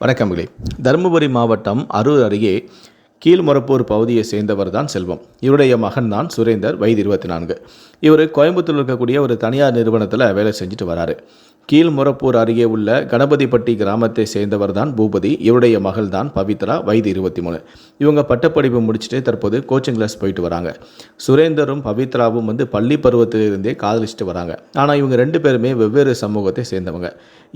வணக்கங்களே. தருமபுரி மாவட்டம் அரூர் அருகே கீழ்மொரப்பூர் பகுதியை சேர்ந்தவர் தான் செல்வம். இவருடைய மகன் தான் சுரேந்தர் வயது இருபத்தி நான்கு. இவர் கோயம்புத்தூரில் இருக்கக்கூடிய ஒரு தனியார் நிறுவனத்தில் வேலை செஞ்சுட்டு வராரு. கீழ்மொரப்பூர் அருகே உள்ள கணபதிப்பட்டி கிராமத்தை சேர்ந்தவர் தான் பூபதி. இவருடைய மகள் தான் பவித்ரா வயது இருபத்தி மூணு இவங்க பட்டப்படிப்பு முடிச்சுட்டு தற்போது கோச்சிங் கிளாஸ் போயிட்டு வராங்க. சுரேந்தரும் பவித்ராவும் வந்து பள்ளி பருவத்திலிருந்தே காதலிச்சுட்டு வராங்க. ஆனால் இவங்க ரெண்டு பேருமே வெவ்வேறு சமூகத்தை சேர்ந்தவங்க.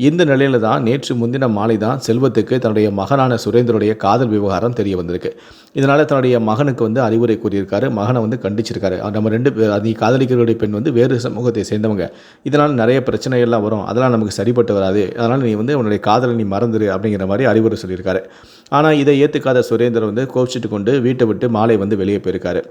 இந்த நிலையில தான் நேற்று முந்தின மாலை தான் செல்வத்துக்கு தன்னுடைய மகனான சுரேந்தருடைய காதல் விவகாரம் தெரிய வந்திருக்கு. இதனால் தன்னுடைய மகனுக்கு வந்து அறிவுரை கூறியிருக்காரு. மகனை வந்து கண்டிச்சிருக்காரு. நம்ம ரெண்டு பேர் நீ காதலிக்கிறவருடைய பெண் வந்து வேறு சமூகத்தை சேர்ந்தவங்க. இதனால் நிறைய பிரச்சனைகள்லாம் வரும். அதெல்லாம் நமக்கு சரிப்பட்டு வராது. அதனால் நீ வந்து உன்னுடைய காதலை நீ மறந்துரு அப்படிங்கிற மாதிரி அறிவுரை சொல்லியிருக்காரு. ஆனால் இதை ஏற்றுக்காத சுரேந்தர் வந்து கோபிச்சிட்டு கொண்டு வீட்டை விட்டு மாலை வந்து வெளியே போயிருக்காரு.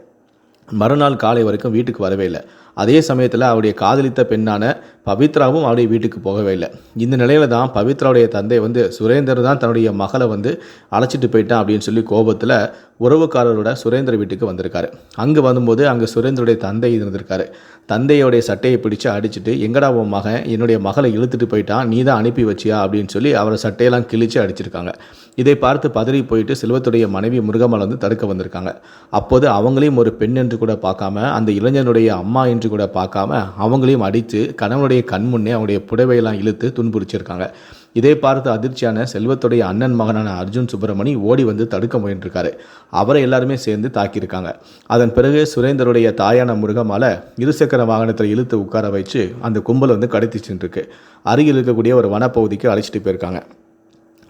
மறுநாள் காலை வரைக்கும் வீட்டுக்கு வரவே இல்லை. அதே சமயத்தில் அவருடைய காதலித்த பெண்ணான பவித்ராவும் அவருடைய வீட்டுக்கு போகவே இல்லை. இந்த நிலையில தான் பவித்ராவுடைய தந்தை வந்து சுரேந்தர் தான் தன்னுடைய மகளை வந்து அழைச்சிட்டு போயிட்டான் அப்படின்னு சொல்லி கோபத்தில் உறவுக்காரரோட சுரேந்தர் வீட்டுக்கு வந்திருக்காரு. அங்கே வரும்போது அங்கே சுரேந்தருடைய தந்தை இருந்திருக்காரு. தந்தையோடைய சட்டையை பிடிச்சு அடிச்சுட்டு எங்கடா உன் மகன்? என்னுடைய மகளை இழுத்துட்டு போயிட்டான். நீ தான் அனுப்பி வச்சியா? அப்படின்னு சொல்லி அவரை சட்டையெல்லாம் கிழிச்சு அடிச்சிருக்காங்க. இதை பார்த்து பதறி போயிட்டு செல்வத்துடைய மனைவி முருகம்மாள் வந்து தடுக்க வந்திருக்காங்க. அப்போது அவங்களையும் ஒரு பெண் என்று கூட பார்க்காம அந்த இளைஞனுடைய அம்மா என்று கூட பார்க்காம அவங்களையும் அடித்து கணவனுடைய கண் முன்னே அவனுடைய புடவையெல்லாம் இழுத்து துன்புறுச்சிருக்காங்க இதை பார்த்து அதிர்ச்சியான செல்வத்துடைய அண்ணன் மகனான அர்ஜுன் சுப்பிரமணி ஓடி வந்து தடுக்க முயன்றிருக்காரு. அவரை எல்லாருமே சேர்ந்து தாக்கியிருக்காங்க. அதன் பிறகு சுரேந்தருடைய தாயான முருகமால இருசக்கர வாகனத்தில் இழுத்து உட்கார வச்சு அந்த கும்பல் வந்து கடத்தி சென்றிருக்கு. அருகில் இருக்கக்கூடிய ஒரு வனப்பகுதிக்கு அழைச்சிட்டு போயிருக்காங்க.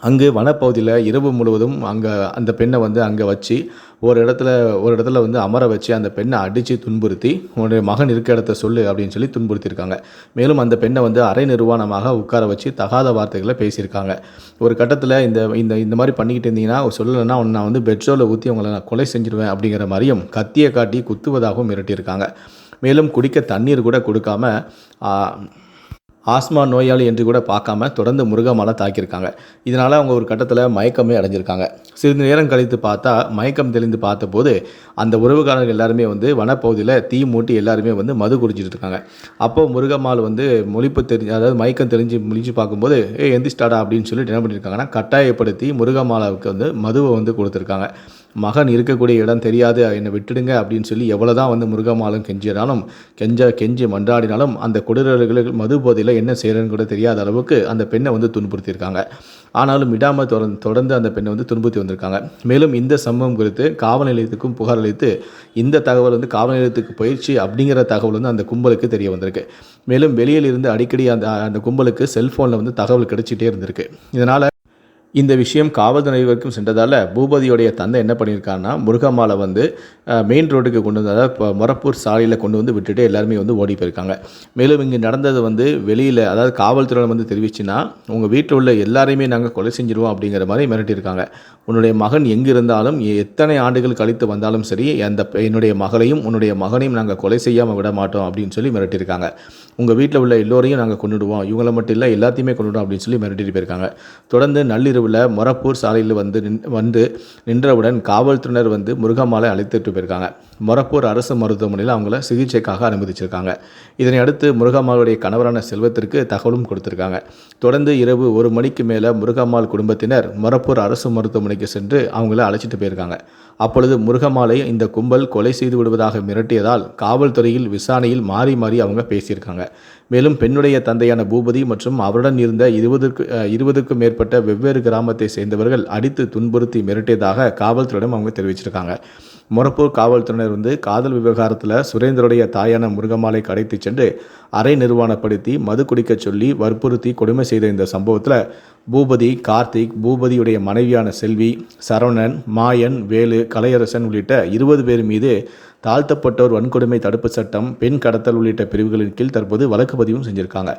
அங்கு வனப்பகுதியில் இரவு முழுவதும் அங்கே அந்த பெண்ணை வந்து அங்கே வச்சு ஒரு இடத்துல ஒரு இடத்துல வந்து அமர வச்சு அந்த பெண்ணை அடித்து துன்புறுத்தி உன்னுடைய மகன் இருக்க இடத்த சொல்லு அப்படின்னு சொல்லி துன்புறுத்தியிருக்காங்க. மேலும் அந்த பெண்ணை வந்து அரை நிர்வாணமாக உட்கார வச்சு தகாத வார்த்தைகளை பேசியிருக்காங்க. ஒரு கட்டத்தில் இந்த இந்த இந்த மாதிரி பண்ணிக்கிட்டு இருந்தீங்கன்னா சொல்லலைன்னா உன்னை நான் வந்து பெட்ரோலை ஊற்றி உங்களை நான் கொலை செஞ்சிருவேன் அப்படிங்கிற மாதிரியும் கத்தியை காட்டி குத்துவதாகவும் மிரட்டியிருக்காங்க. மேலும் குடிக்க தண்ணீர் கூட கொடுக்காம ஆஸ்மா நோயாளி என்று கூட பார்க்காம தொடர்ந்து முருகமாலை தாக்கியிருக்காங்க. இதனால் அவங்க ஒரு கட்டத்தில் மயக்கமே அடைஞ்சிருக்காங்க. சிறிது நேரம் கழித்து பார்த்தா மயக்கம் தெளிந்து பார்த்தபோது அந்த உறவுக்காரர்கள் எல்லாருமே வந்து வனப்பகுதியில் தீ மூட்டி எல்லாருமே வந்து மது குடிச்சிட்டு இருக்காங்க. அப்போ முருகம்மாள் வந்து மொழிப்பு தெரிஞ்சு அதாவது மயக்கம் தெரிஞ்சு முழிச்சு பார்க்கும்போது ஏ எந்திரிச்சிட்டாடா அப்படின்னு சொல்லிட்டு என்ன பண்ணியிருக்காங்கன்னா கட்டாயப்படுத்தி முருகமாலாவுக்கு வந்து மதுவை வந்து கொடுத்துருக்காங்க. மகன் இருக்கக்கூடிய இடம் தெரியாது என்னை விட்டுடுங்க அப்படின்னு சொல்லி எவ்வளோ தான் வந்து முருகமாலும் கெஞ்சினாலும் கெஞ்ச கெஞ்சி மன்றாடினாலும் அந்த கொடூரர்களுக்கு மது போதையில் என்ன செய்கிறேன்னு கூட தெரியாத அளவுக்கு அந்த பெண்ணை வந்து துன்புறுத்தியிருக்காங்க. ஆனாலும் விடாமல் தொடர்ந்து தொடர்ந்து அந்த பெண்ணை வந்து துன்புறுத்தி வந்திருக்காங்க. மேலும் இந்த சம்பவம் குறித்து காவல் நிலையத்துக்கும் புகார் அளித்து இந்த தகவல் வந்து காவல் நிலையத்துக்கு பயிற்சி அப்படிங்கிற தகவல் வந்து அந்த கும்பலுக்கு தெரிய வந்திருக்கு. மேலும் வெளியில் இருந்து அடிக்கடி அந்த அந்த கும்பலுக்கு செல்ஃபோனில் வந்து தகவல் கிடைச்சிட்டே இருந்திருக்கு. இதனால் இந்த விஷயம் காவல்துறை வரைக்கும் சென்றதால் பூபதியோடைய தந்தை என்ன பண்ணியிருக்காருன்னா முருகம்மாவை வந்து மெயின் ரோடுக்கு கொண்டு வந்ததால் இப்போ மொரப்பூர் சாலையில் கொண்டு வந்து விட்டுட்டு எல்லாருமே வந்து ஓடி போயிருக்காங்க. மேலும் இங்கே நடந்தது வந்து வெளியில் அதாவது காவல்துறை வந்து தெரிவிச்சுன்னா உங்கள் வீட்டில் உள்ள எல்லாரையுமே நாங்கள் கொலை செஞ்சிருவோம் அப்படிங்கிற மாதிரி மிரட்டியிருக்காங்க. உன்னுடைய மகன் எங்கே இருந்தாலும் எத்தனை ஆண்டுகள் கழித்து வந்தாலும் சரி அந்த என்னுடைய மகளையும் உன்னுடைய மகனையும் நாங்கள் கொலை செய்யாமல் விட மாட்டோம் அப்படின்னு சொல்லி மிரட்டியிருக்காங்க. உங்கள் வீட்டில் உள்ள எல்லோரையும் நாங்கள் கொண்டுடுவோம் இவங்களை மட்டும் இல்லை எல்லாத்தையுமே கொண்டுடுவோம் அப்படின்னு சொல்லி மிரட்டிட்டு போயிருக்காங்க. தொடர்ந்து தெருவில் மொரப்பூர் சாலையில் வந்து நின் வந்து நின்றவுடன் காவல்துறையினர் வந்து முருகம்மாளை அழைத்துட்டு போயிருக்காங்க. மொரப்பூர் அரசு மருத்துவமனையில் அவங்கள சிகிச்சைக்காக அனுமதிச்சிருக்காங்க. இதனை அடுத்து முருகம்மாளுடைய கணவரான செல்வத்திற்கு தகவலும் கொடுத்திருக்காங்க. தொடர்ந்து இரவு ஒரு மணிக்கு மேலே முருகம்மாள் குடும்பத்தினர் மொரப்பூர் அரசு மருத்துவமனைக்கு சென்று அவங்கள அழைச்சிட்டு போயிருக்காங்க. அப்பொழுது முருகம்மாளை இந்த கும்பல் கொலை செய்து விடுவதாக மிரட்டியதால் காவல்துறையில் விசாரணையில் மாறி மாறி அவங்க பேசியிருக்காங்க. மேலும் பெண்ணுடைய தந்தையான பூபதி மற்றும் அவருடன் இருந்த இருபதுக்கு இருபதுக்கும் மேற்பட்ட வெவ்வேறு கிராமத்தை சேர்ந்தவர்கள் அடித்து துன்புறுத்தி மிரட்டியதாக காவல்துறையிடம் அவங்க தெரிவிச்சிருக்காங்க. மொரப்பூர் காவல்துறையினர் வந்து காதல் விவகாரத்தில் சுரேந்தருடைய தாயான முருகமாலை கடைத்து சென்று அரை நிர்வாணப்படுத்தி மது குடிக்கச் சொல்லி வற்புறுத்தி கொடுமை செய்த இந்த சம்பவத்தில் பூபதி கார்த்திக் பூபதியுடைய மனைவியான செல்வி சரவணன் மாயன் வேலு கலையரசன் உள்ளிட்ட இருபது பேர் மீது தாழ்த்தப்பட்டோர் வன்கொடுமை தடுப்பு சட்டம் பெண் கடத்தல் உள்ளிட்ட பிரிவுகளின் கீழ் தற்போது வழக்கு பதிவும் செஞ்சிருக்காங்க.